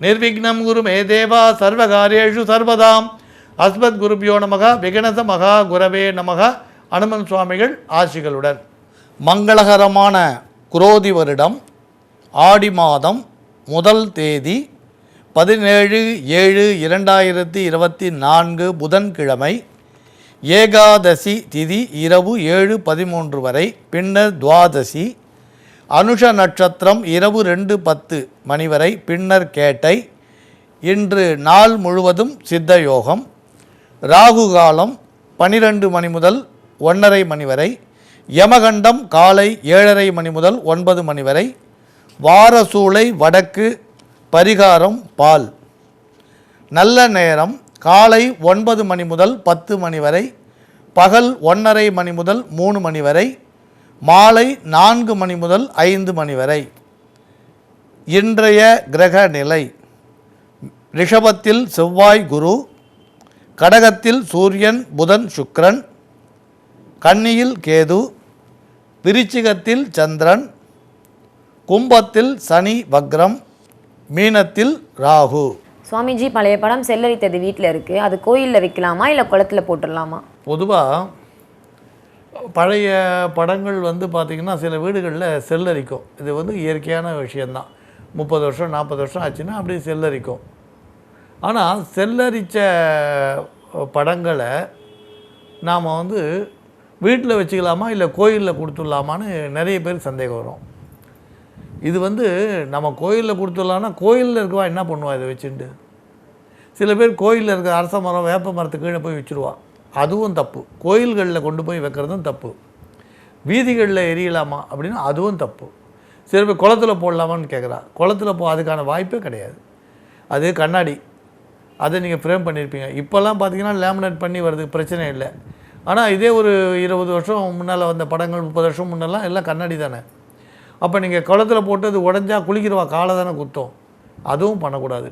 நிர்விக்னம் குரு மே தேவா சர்வகாரியேஷு சர்வதாம். அஸ்மத் குருபியோ நமக விகணச மகா குரவே நமக அனுமன் சுவாமிகள் ஆசிகளுடன். மங்களகரமான குரோதி வருடம் ஆடி மாதம் முதல் தேதி பதினேழு ஏழு இரண்டாயிரத்தி இருபத்தி நான்கு புதன்கிழமை ஏகாதசி திதி இரவு ஏழு பதிமூன்று வரை பின்னர் துவாதசி அனுஷ நட்சத்திரம் இரவு ரெண்டு பத்து மணி வரை பின்னர் கேட்டை இன்று நாள் முழுவதும் சித்த யோகம் ராகு காலம் பனிரெண்டு மணி முதல் ஒன்றரை மணி வரை யமகண்டம் காலை ஏழரை மணி முதல் ஒன்பது மணி வரை வாரசூளை வடக்கு பரிகாரம் பால். நல்ல நேரம் காலை ஒன்பது மணி முதல் பத்து மணி வரை பகல் ஒன்றரை மணி முதல் மூணு மணி வரை மாலை நான்கு மணி முதல் ஐந்து மணி வரை. இன்றைய கிரக நிலை. ரிஷபத்தில் செவ்வாய் குரு கடகத்தில் சூரியன் புதன் சுக்கிரன் கன்னியில் கேது விருச்சிகத்தில் சந்திரன் கும்பத்தில் சனி வக்ரம் மீனத்தில் ராகு. சுவாமிஜி பழைய படம் செல்லரித்தது வீட்டில் இருக்குது அது கோயிலில் வைக்கலாமா இல்லை குளத்துல போட்டுடலாமா பொதுவாக பழைய படங்கள் வந்து பார்த்திங்கன்னா சில வீடுகளில் செல்லரிக்கும். இது வந்து இயற்கையான விஷயந்தான். முப்பது வருஷம் நாற்பது வருஷம் ஆச்சுன்னா அப்படியே செல்லரிக்கும். ஆனால் செல்லரித்த படங்களை நாம் வந்து வீட்டில் வச்சுக்கலாமா? இல்லை கோயிலில் கொடுத்துடலாமான்னு நிறைய பேர் சந்தேகம் வரும். இது வந்து நம்ம கோயிலில் கொடுத்துடலாம்னா கோயிலில் இருக்கவா என்ன பண்ணுவா இதை வச்சுட்டு சில பேர் கோயிலில் இருக்க அரச மரம் வேப்ப மரத்துக்கு கீழே போய் வச்சுருவான். அதுவும் தப்பு. கோயில்களில் கொண்டு போய் வைக்கிறதும் தப்பு. வீதிகளில் எரியலாமா அப்படின்னா அதுவும் தப்பு. சிறப்பு பேர் குளத்துல போடலாமான்னு கேட்குறா குளத்துல போ அதுக்கான வாய்ப்பே கிடையாது. அது கண்ணாடி. அதை நீங்கள் ஃப்ரேம் பண்ணியிருப்பீங்க இப்போல்லாம் பார்த்தீங்கன்னா லேமினேட் பண்ணி வருது பிரச்சனை இல்லை. ஆனால் இதே ஒரு இருபது வருஷம் முன்னால் வந்த படங்கள் முப்பது வருஷம் முன்னெல்லாம் எல்லாம் கண்ணாடி தானே. அப்போ நீங்கள் குளத்துல போட்டு அது உடஞ்சா குளிக்கிறவா? காலை தானே குத்தும். அதுவும் பண்ணக்கூடாது.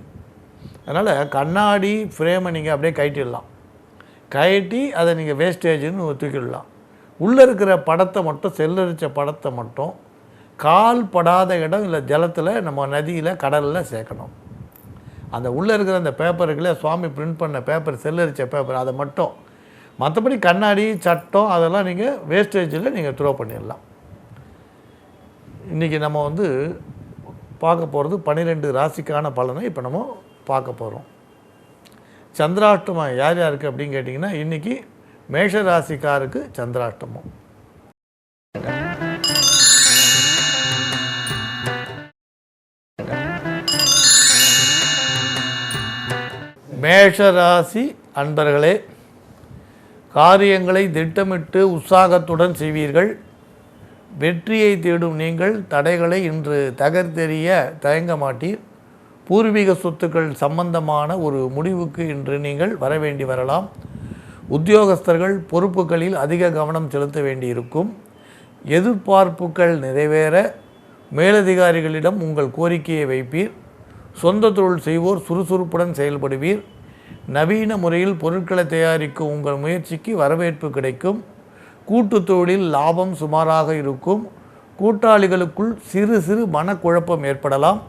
அதனால் கண்ணாடி ஃப்ரேமை நீங்கள் அப்படியே கைட்டிடலாம். கழட்டி அதை நீங்கள் வேஸ்டேஜ்னு தூக்கிடலாம். உள்ளே இருக்கிற படத்தை மட்டும் செல்லரிச்ச படத்தை மட்டும் கால் படாத இடம் இல்லை ஜலத்தில் நம்ம நதியில் கடலில் சேர்க்கணும். அந்த உள்ளே இருக்கிற அந்த பேப்பருக்குள்ளே சுவாமி பிரிண்ட் பண்ண பேப்பர் செல்லரிச்ச பேப்பர் அதை மட்டும். மற்றபடி கண்ணாடி சட்டம் அதெல்லாம் நீங்கள் வேஸ்டேஜில் நீங்கள் த்ரோ பண்ணிடலாம். இன்றைக்கி நம்ம வந்து பார்க்க போகிறது பன்னிரெண்டு ராசிக்கான பலனை இப்போ நம்ம பார்க்க போகிறோம் சந்திராஷ்டமம் யார் யாருக்கு அப்படின்னு கேட்டிங்கன்னா இன்றைக்கி மேஷராசிக்காருக்கு சந்திராஷ்டமம். மேஷராசி அன்பர்களே காரியங்களை திட்டமிட்டு உற்சாகத்துடன் செய்வீர்கள். வெற்றியை தேடும் நீங்கள் தடைகளை இன்று தகர்த்தெறிய தயங்க மாட்டீர். பூர்வீக சொத்துக்கள் சம்பந்தமான ஒரு முடிவுக்கு இன்று நீங்கள் வர வேண்டி வரலாம். உத்தியோகஸ்தர்கள் பொறுப்புகளில் அதிக கவனம் செலுத்த வேண்டியிருக்கும். எதிர்பார்ப்புகள் நிறைவேற மேலதிகாரிகளிடம் உங்கள் கோரிக்கையை வைப்பீர். சொந்த தொழில் செய்வோர் சுறுசுறுப்புடன் செயல்படுவீர். நவீன முறையில் பொருட்களை தயாரிக்கும் உங்கள் முயற்சிக்கு வரவேற்பு கிடைக்கும். கூட்டுத் தொழிலில் லாபம் சுமாராக இருக்கும். கூட்டாளிகளுக்குள் சிறு சிறு மனக்குழப்பம் ஏற்படலாம்.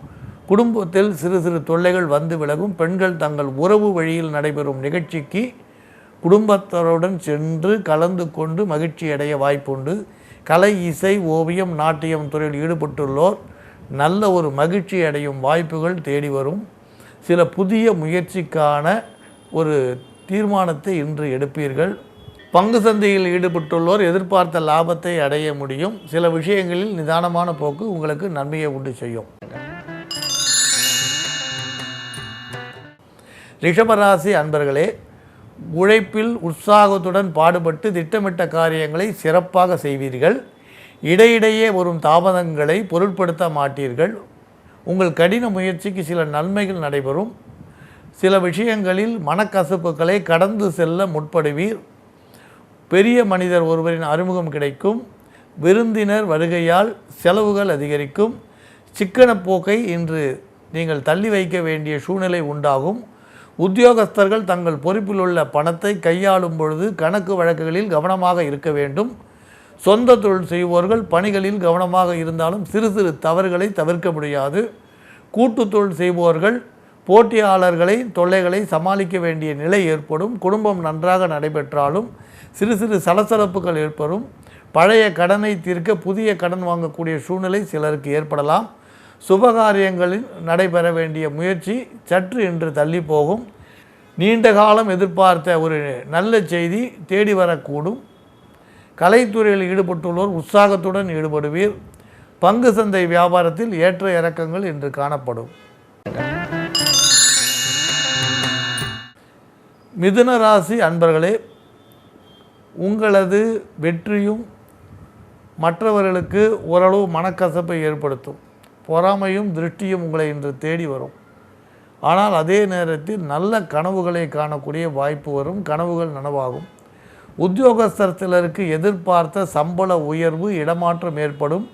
குடும்பத்தில் சிறு சிறு தொல்லைகள் வந்து விலகும். பெண்கள் தங்கள் உறவு வழியில் நடைபெறும் நிகழ்ச்சிக்கு குடும்பத்தாருடன் சென்று கலந்து கொண்டு மகிழ்ச்சி அடைய வாய்ப்புண்டு. கலை இசை ஓவியம் நாட்டியம் துறையில் ஈடுபட்டுள்ளோர் நல்ல ஒரு மகிழ்ச்சி அடையும் வாய்ப்புகள் தேடி வரும். சில புதிய முயற்சிக்கான ஒரு தீர்மானத்தை இன்று எடுப்பீர்கள். பங்கு சந்தையில் ஈடுபட்டுள்ளோர் எதிர்பார்த்த லாபத்தை அடைய முடியும். சில விஷயங்களில் நிதானமான போக்கு உங்களுக்கு நன்மையை உண்டு செய்யும். ரிஷபராசி அன்பர்களே உழைப்பில் உற்சாகத்துடன் பாடுபட்டு திட்டமிட்ட காரியங்களை சிறப்பாக செய்வீர்கள். இடையிடையே வரும் தாமதங்களை பொருட்படுத்த மாட்டீர்கள். உங்கள் கடின முயற்சிக்கு சில நன்மைகள் நடைபெறும். சில விஷயங்களில் மனக்கசப்புகளை கடந்து செல்ல முற்படுவீர். பெரிய மனிதர் ஒருவரின் அறிமுகம் கிடைக்கும். விருந்தினர் வருகையால் செலவுகள் அதிகரிக்கும். சிக்கன போக்கை இன்று நீங்கள் தள்ளி வைக்க வேண்டிய சூழ்நிலை உண்டாகும். உத்தியோகஸ்தர்கள் தங்கள் பொறுப்பில் உள்ள பணத்தை கையாளும் பொழுது கணக்கு வழக்குகளில் கவனமாக இருக்க வேண்டும். சொந்த தொழில் செய்வோர்கள் பணிகளில் கவனமாக இருந்தாலும் சிறு சிறு தவறுகளை தவிர்க்க முடியாது. கூட்டு தொழில் செய்பவர்கள் போட்டியாளர்களை தொல்லைகளை சமாளிக்க வேண்டிய நிலை ஏற்படும். குடும்பம் நன்றாக நடைபெற்றாலும் சிறு சிறு சலசலப்புகள் ஏற்படும். பழைய கடனை தீர்க்க புதிய கடன் வாங்கக்கூடிய சூழ்நிலை சிலருக்கு ஏற்படலாம். சுபகாரியங்களில் நடைபெற வேண்டிய முயற்சி சற்று இன்று தள்ளி போகும். நீண்ட காலம் எதிர்பார்த்த ஒரு நல்ல செய்தி தேடி வரக்கூடும். கலைத்துறையில் ஈடுபட்டுள்ளோர் உற்சாகத்துடன் ஈடுபடுவீர். பங்கு சந்தை வியாபாரத்தில் ஏற்ற இறக்கங்கள் இன்று காணப்படும். மிதுன ராசி அன்பர்களே உங்களது வெற்றியும் மற்றவர்களுக்கு ஓரளவு மனக்கசப்பை ஏற்படுத்தும். பொறாமையும் திருஷ்டியும் உங்களை இன்று தேடி வரும். ஆனால் அதே நேரத்தில் நல்ல கனவுகளை காணக்கூடிய வாய்ப்பு வரும் கனவுகள் நனவாகும். உத்தியோகஸ்தர் சிலருக்கு எதிர்பார்த்த சம்பள உயர்வு இடமாற்றம் ஏற்படும்.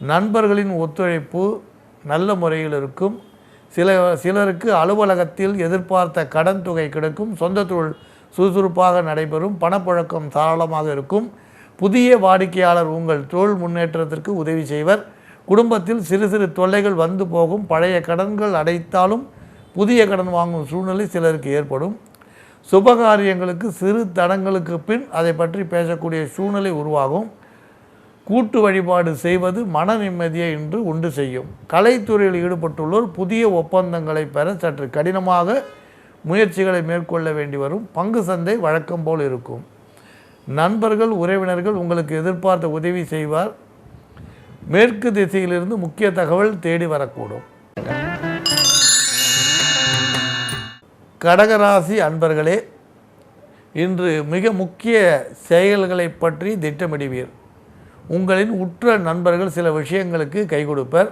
நண்பர்களின் ஒத்துழைப்பு நல்ல முறையில் இருக்கும். சில சிலருக்கு அலுவலகத்தில் எதிர்பார்த்த கடன் தொகை கிடைக்கும். சொந்த தொழில் சுறுசுறுப்பாக நடைபெறும். பணப்புழக்கம் தாராளமாக இருக்கும். புதிய வாடிக்கையாளர் உங்கள் தொழில் முன்னேற்றத்திற்கு உதவி செய்வர். குடும்பத்தில் சிறு சிறு தொல்லைகள் வந்து போகும். பழைய கடன்கள் அடைத்தாலும் புதிய கடன் வாங்கும் சூழ்நிலை சிலருக்கு ஏற்படும். சுபகாரியங்களுக்கு சிறு தடங்களுக்கு பின் அதை பற்றி பேசக்கூடிய சூழ்நிலை உருவாகும். கூட்டு வழிபாடு செய்வது மன நிம்மதியை இன்று உண்டு செய்யும். கலைத்துறையில் ஈடுபட்டுள்ளோர் புதிய ஒப்பந்தங்களை பெற சற்று கடினமாக முயற்சிகளை மேற்கொள்ள வேண்டி வரும். பங்கு சந்தை வழக்கம் போல் இருக்கும். நண்பர்கள் உறவினர்கள் உங்களுக்கு எதிர்பார்த்த உதவி செய்வார். மேற்கு திசையிலிருந்து முக்கிய தகவல் தேடி வரக்கூடும். கடகராசி அன்பர்களே இன்று மிக முக்கிய செயல்களை பற்றி திட்டமிடுவீர். உங்களின் உற்ற நண்பர்கள் சில விஷயங்களுக்கு கை கொடுப்பர்.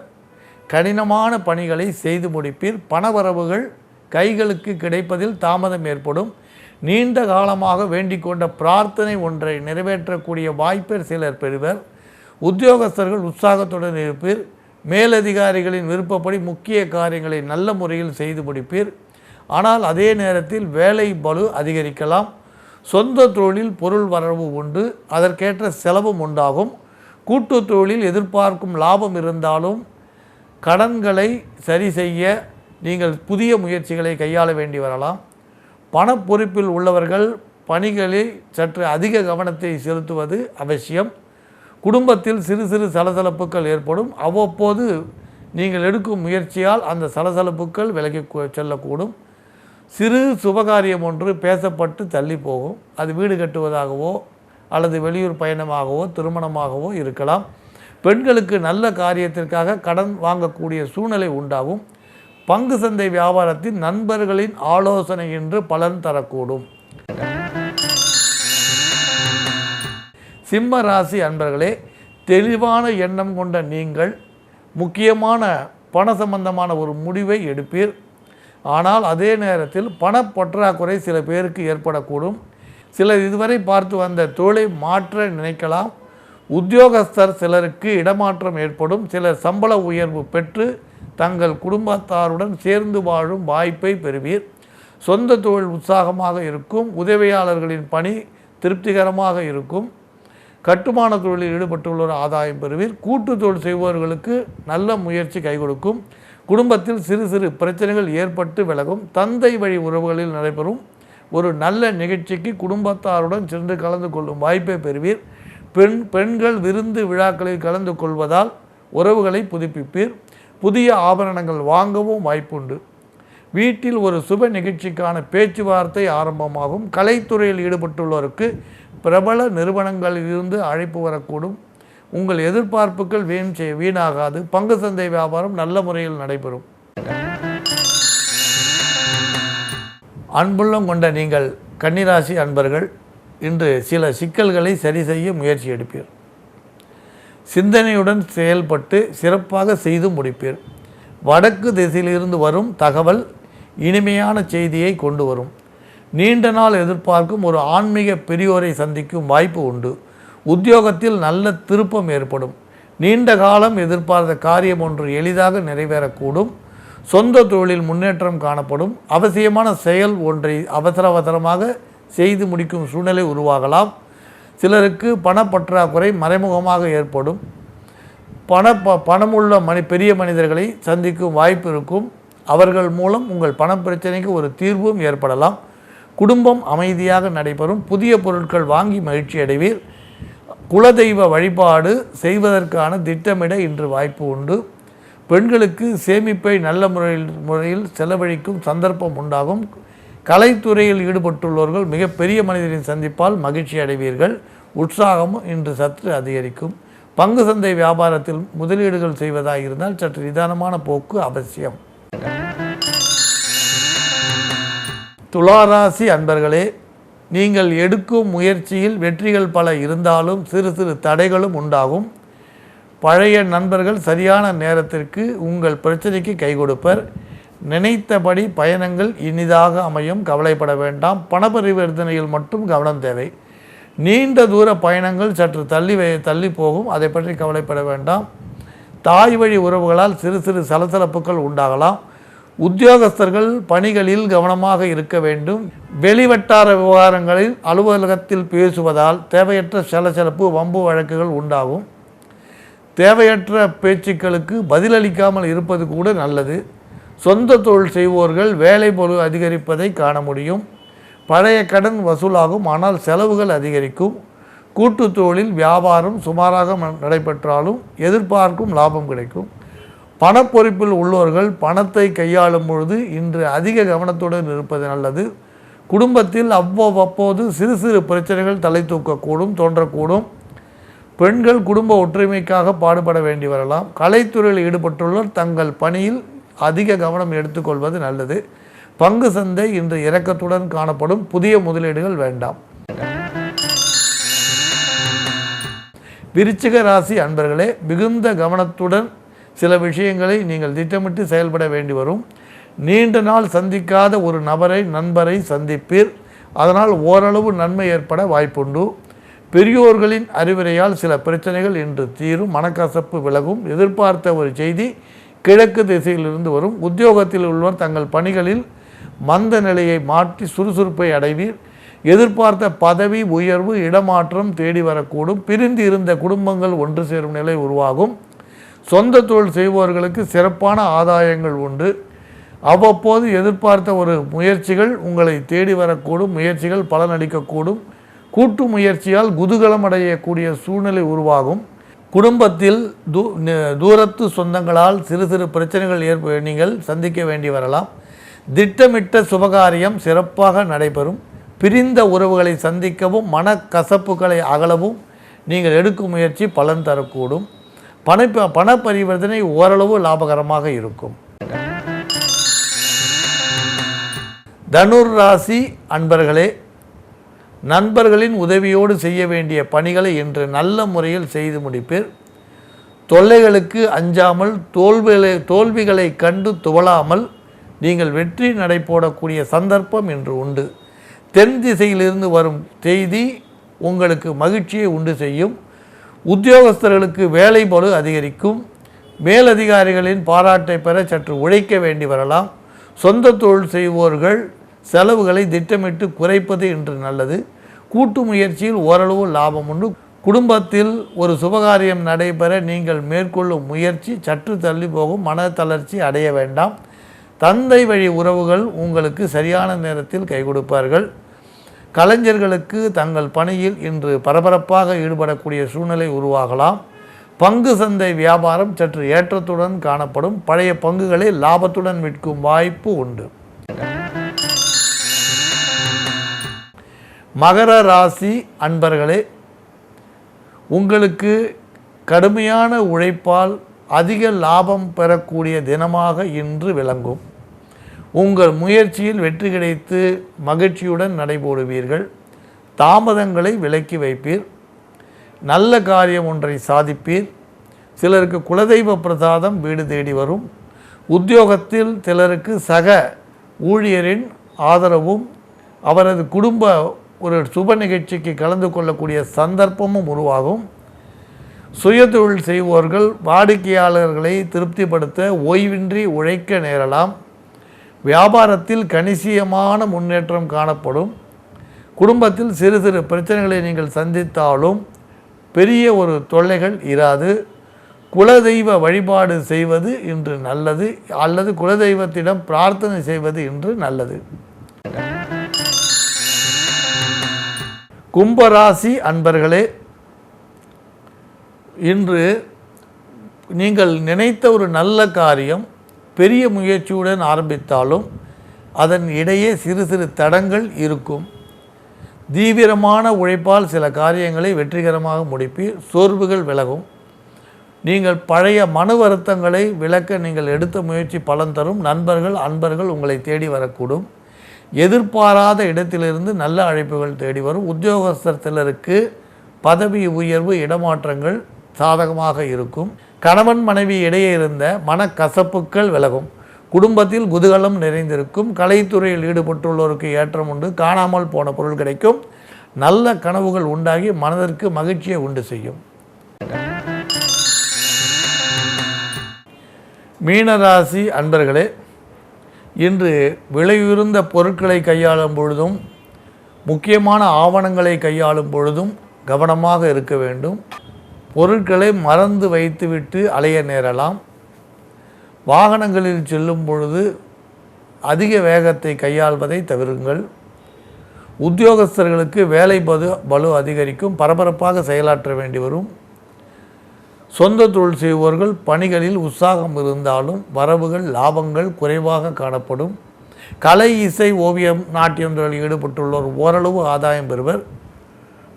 கடினமான பணிகளை செய்து முடிப்பீர். பணவரவுகள் கைகளுக்கு கிடைப்பதில் தாமதம் ஏற்படும். நீண்ட காலமாக வேண்டிக் கொண்ட பிரார்த்தனை ஒன்றை நிறைவேற்றக்கூடிய வாய்ப்பை சிலர் பெறுவர். உத்தியோகஸ்தர்கள் உற்சாகத்துடன் இருப்பீர். மேலதிகாரிகளின் விருப்பப்படி முக்கிய காரியங்களை நல்ல முறையில் செய்து முடிப்பீர். ஆனால் அதே நேரத்தில் வேலை பலு அதிகரிக்கலாம். சொந்த தொழிலில் பொருள் வரவு உண்டு. அதற்கேற்ற செலவும் உண்டாகும். கூட்டுத் தொழிலில் எதிர்பார்க்கும் லாபம் இருந்தாலும் கடன்களை சரி செய்ய நீங்கள் புதிய முயற்சிகளை கையாள வேண்டி வரலாம். பணப்பொறுப்பில் உள்ளவர்கள் பணிகளில் சற்று அதிக கவனத்தை செலுத்துவது அவசியம். குடும்பத்தில் சிறு சிறு சலசலப்புகள் ஏற்படும். அவ்வப்போது நீங்கள் எடுக்கும் முயற்சியால் அந்த சலசலப்புகள் விலகி செல்லக்கூடும். சிறு சுபகாரியம் ஒன்று பேசப்பட்டு தள்ளி போகும். அது வீடு கட்டுவதாகவோ அல்லது வெளியூர் பயணமாகவோ திருமணமாகவோ இருக்கலாம். பெண்களுக்கு நல்ல காரியத்திற்காக கடன் வாங்கக்கூடிய சூழ்நிலை உண்டாகும். பங்கு சந்தை வியாபாரத்தில் நண்பர்களின் ஆலோசனை என்று பலன் தரக்கூடும். சிம்ம ராசி அன்பர்களே தெளிவான எண்ணம் கொண்ட நீங்கள் முக்கியமான பண சம்பந்தமான ஒரு முடிவை எடுப்பீர். ஆனால் அதே நேரத்தில் பணப்பற்றாக்குறை சில பேருக்கு ஏற்படக்கூடும். சிலர் இதுவரை பார்த்து வந்த தொழிலை மாற்ற நினைக்கலாம். உத்தியோகஸ்தர் சிலருக்கு இடமாற்றம் ஏற்படும். சிலர் சம்பள உயர்வு பெற்று தங்கள் குடும்பத்தாருடன் சேர்ந்து வாழும் வாய்ப்பை பெறுவீர். சொந்த தொழில் உற்சாகமாக இருக்கும். உதவியாளர்களின் பணி திருப்திகரமாக இருக்கும். கட்டுமான தொழிலில் ஈடுபட்டுள்ளோர் ஆதாயம் பெறுவீர். கூட்டு தொழில் செய்பவர்களுக்கு நல்ல முயற்சி கை கொடுக்கும் குடும்பத்தில் சிறு சிறு பிரச்சனைகள் ஏற்பட்டு விலகும். தந்தை வழி உறவுகளில் நடைபெறும். ஒரு நல்ல நிகழ்ச்சிக்கு குடும்பத்தாருடன் சென்று கலந்து கொள்ளும் வாய்ப்பை பெறுவீர். பெண் பெண்கள் விருந்து விழாக்களில் கலந்து கொள்வதால் உறவுகளை புதுப்பிப்பீர். புதிய ஆபரணங்கள் வாங்கவும் வாய்ப்புண்டு. வீட்டில் ஒரு சுப நிகழ்ச்சிக்கான பேச்சுவார்த்தை ஆரம்பமாகும். கலைத்துறையில் ஈடுபட்டுள்ளோருக்கு பிரபல நிறுவனங்களில் இருந்து அழைப்பு வரக்கூடும். உங்கள் எதிர்பார்ப்புகள் வீண் செய் வீணாகாது. பங்கு சந்தை வியாபாரம் நல்ல முறையில் நடைபெறும். அன்புள்ளம் கொண்ட நீங்கள் கன்னிராசி அன்பர்கள் இன்று சில சிக்கல்களை சரி செய்ய முயற்சி எடுப்பீர். சிந்தனையுடன் செயல்பட்டு சிறப்பாக செய்து முடிப்பீர். வடக்கு திசையிலிருந்து வரும் தகவல் இனிமையான செய்தியை கொண்டு வரும். நீண்ட நாள் எதிர்பார்க்கும் ஒரு ஆன்மீக பெரியோரை சந்திக்கும் வாய்ப்பு உண்டு. உத்தியோகத்தில் நல்ல திருப்பம் ஏற்படும். நீண்ட காலம் எதிர்பார்த்த காரியம் ஒன்று எளிதாக நிறைவேறக்கூடும். சொந்த தொழிலில் முன்னேற்றம் காணப்படும். அவசியமான செயல் ஒன்றை அவசர அவசரமாக செய்து முடிக்கும் சூழ்நிலை உருவாகலாம். சிலருக்கு பணப்பற்றாக்குறை மறைமுகமாக ஏற்படும். பண ப பணமுள்ள மனி பெரிய மனிதர்களை சந்திக்கும் வாய்ப்பு இருக்கும். அவர்கள் மூலம் உங்கள் பண பிரச்சனைக்கு ஒரு தீர்வும் ஏற்படலாம். குடும்பம் அமைதியாக நடைபெறும். புதிய பொருட்கள் வாங்கி மகிழ்ச்சி அடைவீர். குலதெய்வ வழிபாடு செய்வதற்கான திட்டமிட இன்று வாய்ப்பு உண்டு. பெண்களுக்கு சேமிப்பை நல்ல முறையில் முறையில் செலவழிக்கும் சந்தர்ப்பம் உண்டாகும். கலைத்துறையில் ஈடுபட்டுள்ளவர்கள் மிகப்பெரிய மனிதரின் சந்திப்பால் மகிழ்ச்சி அடைவீர்கள். உற்சாகமும் இன்று சற்று அதிகரிக்கும். பங்கு சந்தை வியாபாரத்தில் முதலீடுகள் செய்வதாக இருந்தால் சற்று நிதானமான போக்கு அவசியம். துளாராசி அன்பர்களே நீங்கள் எடுக்கும் முயற்சியில் வெற்றிகள் பல இருந்தாலும் சிறு சிறு தடைகளும் உண்டாகும். பழைய நண்பர்கள் சரியான நேரத்திற்கு உங்கள் பிரச்சனைக்கு கை கொடுப்பர். நினைத்தபடி பயணங்கள் இனிதாக அமையும் கவலைப்பட வேண்டாம். பணப்பரிவர்த்தனையில் மட்டும் கவனம் தேவை. நீண்ட தூர பயணங்கள் சற்று தள்ளி வ தள்ளி போகும். அதை பற்றி கவலைப்பட வேண்டாம். தாய் வழி உறவுகளால் சிறு சிறு சலசலப்புகள் உண்டாகலாம். உத்தியோகஸ்தர்கள் பணிகளில் கவனமாக இருக்க வேண்டும். வெளிவட்டார விவகாரங்களில் அலுவலகத்தில் பேசுவதால் தேவையற்ற சலசலப்பு வம்பு வழக்குகள் உண்டாகும். தேவையற்ற பேச்சுக்களுக்கு பதிலளிக்காமல் இருப்பது கூட நல்லது. சொந்த தொழில் செய்வோர்கள் வேலை பொருள் அதிகரிப்பதை காண முடியும். பழைய கடன் வசூலாகும் ஆனால் செலவுகள் அதிகரிக்கும். கூட்டுத் தொழில் வியாபாரம் சுமாராக நடைபெற்றாலும் எதிர்பார்க்கும் லாபம் கிடைக்கும். பணப்பொறுப்பில் உள்ளவர்கள் பணத்தை கையாளும் பொழுது இன்று அதிக கவனத்துடன் இருப்பது நல்லது. குடும்பத்தில் அவ்வப்போது சிறு சிறு பிரச்சனைகள் தலை தூக்கக்கூடும் தோன்றக்கூடும். பெண்கள் குடும்ப ஒற்றுமைக்காக பாடுபட வேண்டி வரலாம். கலைத்துறையில் ஈடுபட்டுள்ளோர் தங்கள் பணியில் அதிக கவனம் எடுத்துக்கொள்வது நல்லது. பங்கு சந்தை இன்று இறக்கத்துடன் காணப்படும். புதிய முதலீடுகள் வேண்டாம். விருச்சிக ராசி அன்பர்களே மிகுந்த கவனத்துடன் சில விஷயங்களை நீங்கள் திட்டமிட்டு செயல்பட வேண்டி வரும். நீண்ட நாள் சந்திக்காத ஒரு நபரை நண்பரை சந்திப்பீர். அதனால் ஓரளவு நன்மை ஏற்பட வாய்ப்புண்டு. பெரியோர்களின் அறிவுரையால் சில பிரச்சனைகள் இன்று தீரும் மனக்கசப்பு விலகும். எதிர்பார்த்த ஒரு செய்தி கிழக்கு திசையிலிருந்து வரும். உத்தியோகத்தில் உள்ளவர் தங்கள் பணிகளில் மந்த நிலையை மாற்றி சுறுசுறுப்பை அடைவீர். எதிர்பார்த்த பதவி உயர்வு இடமாற்றம் தேடி வரக்கூடும். பிரிந்து இருந்த குடும்பங்கள் ஒன்று சேரும் நிலை உருவாகும். சொந்த தொழில் செய்பவர்களுக்கு சிறப்பான ஆதாயங்கள் உண்டு. அவ்வப்போது எதிர்பார்த்த ஒரு முயற்சிகள் உங்களை தேடி வரக்கூடும் முயற்சிகள் பலனளிக்கக்கூடும். கூட்டு முயற்சியால் குதூகலம் அடையக்கூடிய சூழ்நிலை உருவாகும். குடும்பத்தில் தூ தூரத்து சொந்தங்களால் சிறு சிறு பிரச்சனைகள் ஏற்ப நீங்கள் சந்திக்க வேண்டி வரலாம். திட்டமிட்ட சுபகாரியம் சிறப்பாக நடைபெறும். பிரிந்த உறவுகளை சந்திக்கவும் மனக்கசப்புகளை அகலவும் நீங்கள் எடுக்கும் முயற்சி பலன் தரக்கூடும். பண பண பரிவர்த்தனை ஓரளவு லாபகரமாக இருக்கும். தனுர் ராசி அன்பர்களே நண்பர்களின் உதவியோடு செய்ய வேண்டிய பணிகளை இன்று நல்ல முறையில் செய்து முடிப்பீர். தொல்லைகளுக்கு அஞ்சாமல் தோல்விகளை தோல்விகளை கண்டு துவளாமல் நீங்கள் வெற்றி நடை போடக்கூடிய சந்தர்ப்பம் இன்று உண்டு. தென் திசையிலிருந்து வரும் செய்தி உங்களுக்கு மகிழ்ச்சியை உண்டு செய்யும். உத்தியோகஸ்தர்களுக்கு வேலை பலு அதிகரிக்கும். மேலதிகாரிகளின் பாராட்டை பெற சற்று உழைக்க வேண்டி வரலாம். சொந்த தொழில் செய்வோர்கள் செலவுகளை திட்டமிட்டு குறைப்பது இன்று நல்லது. கூட்டு முயற்சியில் ஓரளவு லாபம் உண்டு. குடும்பத்தில் ஒரு சுபகாரியம் நடைபெற நீங்கள் மேற்கொள்ளும் முயற்சி சற்று தள்ளி போகும். மன தளர்ச்சி அடைய வேண்டாம். தந்தை வழி உறவுகள் உங்களுக்கு சரியான நேரத்தில் கை கொடுப்பார்கள் கலைஞர்களுக்கு தங்கள் பணியில் இன்று பரபரப்பாக ஈடுபடக்கூடிய சூழ்நிலை உருவாகலாம். பங்கு சந்தை வியாபாரம் சற்று ஏற்றத்துடன் காணப்படும். பழைய பங்குகளை லாபத்துடன் விற்கும் வாய்ப்பு உண்டு. மகர ராசி அன்பர்களே உங்களுக்கு கடுமையான உழைப்பால் அதிக லாபம் பெறக்கூடிய தினமாக இன்று விளங்கும். உங்கள் முயற்சியில் வெற்றி கிடைத்து மகிழ்ச்சியுடன் நடைபோடுவீர்கள். தாமதங்களை விலக்கி வைப்பீர். நல்ல காரியம் ஒன்றை சாதிப்பீர். சிலருக்கு குலதெய்வ பிரசாதம் வீடு தேடி வரும். உத்தியோகத்தில் சிலருக்கு சக ஊழியரின் ஆதரவும் அவரது குடும்ப ஒரு சுப நிகழ்ச்சிக்கு கலந்து கொள்ளக்கூடிய சந்தர்ப்பமும் உருவாகும். சுயதொழில் செய்வோர்கள் வாடிக்கையாளர்களை திருப்திப்படுத்த ஓய்வின்றி உழைக்க நேரலாம். வியாபாரத்தில் கணிசியமான முன்னேற்றம் காணப்படும். குடும்பத்தில் சிறு சிறு பிரச்சனைகளை நீங்கள் சந்தித்தாலும் பெரிய ஒரு தொல்லைகள் இராது. குலதெய்வ வழிபாடு செய்வது இன்று நல்லது அல்லது குலதெய்வத்திடம் பிரார்த்தனை செய்வது இன்று நல்லது. கும்பராசி அன்பர்களே இன்று நீங்கள் நினைத்த ஒரு நல்ல காரியம் பெரிய முயற்சியுடன் ஆரம்பித்தாலும் அதன் இடையே சிறு சிறு தடங்கள் இருக்கும். தீவிரமான உழைப்பால் சில காரியங்களை வெற்றிகரமாக முடிப்பி சோர்வுகள் விலகும். நீங்கள் பழைய மன வருத்தங்களை விளக்க நீங்கள் எடுத்த முயற்சி பலன் தரும். நண்பர்கள் அன்பர்கள் உங்களை தேடி வரக்கூடும். எதிர்பாராத இடத்திலிருந்து நல்ல அழைப்புகள் தேடி வரும். உத்தியோகஸ்தர் சிலருக்கு பதவி உயர்வு இடமாற்றங்கள் சாதகமாக இருக்கும். கணவன் மனைவி இடையே இருந்த மனக்கசப்புக்கள் விலகும். குடும்பத்தில் குதூகலம் நிறைந்திருக்கும். கலைத்துறையில் ஈடுபட்டுள்ளோருக்கு ஏற்றம் உண்டு. காணாமல் போன பொருள் கிடைக்கும். நல்ல கனவுகள் உண்டாகி மனதிற்கு மகிழ்ச்சியை உண்டு செய்யும். மீனராசி அன்பர்களே இன்று விலையுயர்ந்த பொருட்களை கையாளும் பொழுதும் முக்கியமான ஆவணங்களை கையாளும் பொழுதும் கவனமாக இருக்க வேண்டும். பொருட்களை மறந்து வைத்துவிட்டு அலைய நேரலாம். வாகனங்களில் செல்லும் பொழுது அதிக வேகத்தை கையாள்வதை தவிருங்கள். உத்தியோகஸ்தர்களுக்கு வேலை பது பலு அதிகரிக்கும். பரபரப்பாக செயலாற்ற வேண்டி வரும். சொந்த தொழில் செய்பவர்கள் பணிகளில் உற்சாகம் இருந்தாலும் வரவுகள் லாபங்கள் குறைவாக காணப்படும். கலை இசை ஓவியம் நாட்டியம் தொழில் ஈடுபட்டுள்ளோர் ஓரளவு ஆதாயம் பெறுவர்.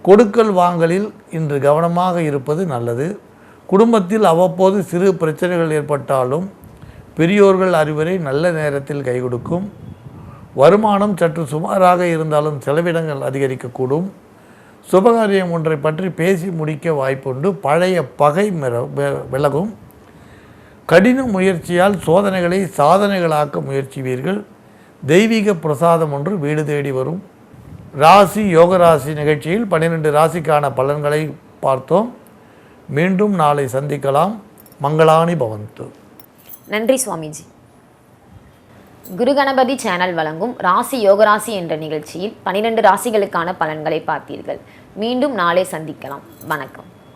கொடுக்கல் வாங்கலில் இன்று கவனமாக இருப்பது நல்லது. குடும்பத்தில் அவ்வப்போது சிறு பிரச்சனைகள் ஏற்பட்டாலும் பெரியோர்கள் அறிவுரை நல்ல நேரத்தில் கை கொடுக்கும். வருமானம் சற்று சுமாராக இருந்தாலும் செலவினங்கள் அதிகரிக்கக்கூடும். சுபகாரியம் ஒன்றை பற்றி பேசி முடிக்க வாய்ப்புண்டு. பழைய பகை மிர- விலகும். கடின முயற்சியால் சோதனைகளை சாதனைகளாக்க முயற்சிவீர்கள். தெய்வீக பிரசாதம் ஒன்று வீடு தேடி வரும். ராசி யோக ராசி நிகழ்ச்சியில் பன்னிரெண்டு ராசிக்கான பலன்களை பார்த்தோம். மீண்டும் நாளை சந்திக்கலாம். மங்களானி பவந்து. நன்றி சுவாமிஜி. குரு கணபதி சேனல் வழங்கும் ராசி யோகராசி என்ற நிகழ்ச்சியில் பனிரெண்டு ராசிகளுக்கான பலன்களை பார்த்தீர்கள். மீண்டும் நாளை சந்திக்கலாம். வணக்கம்.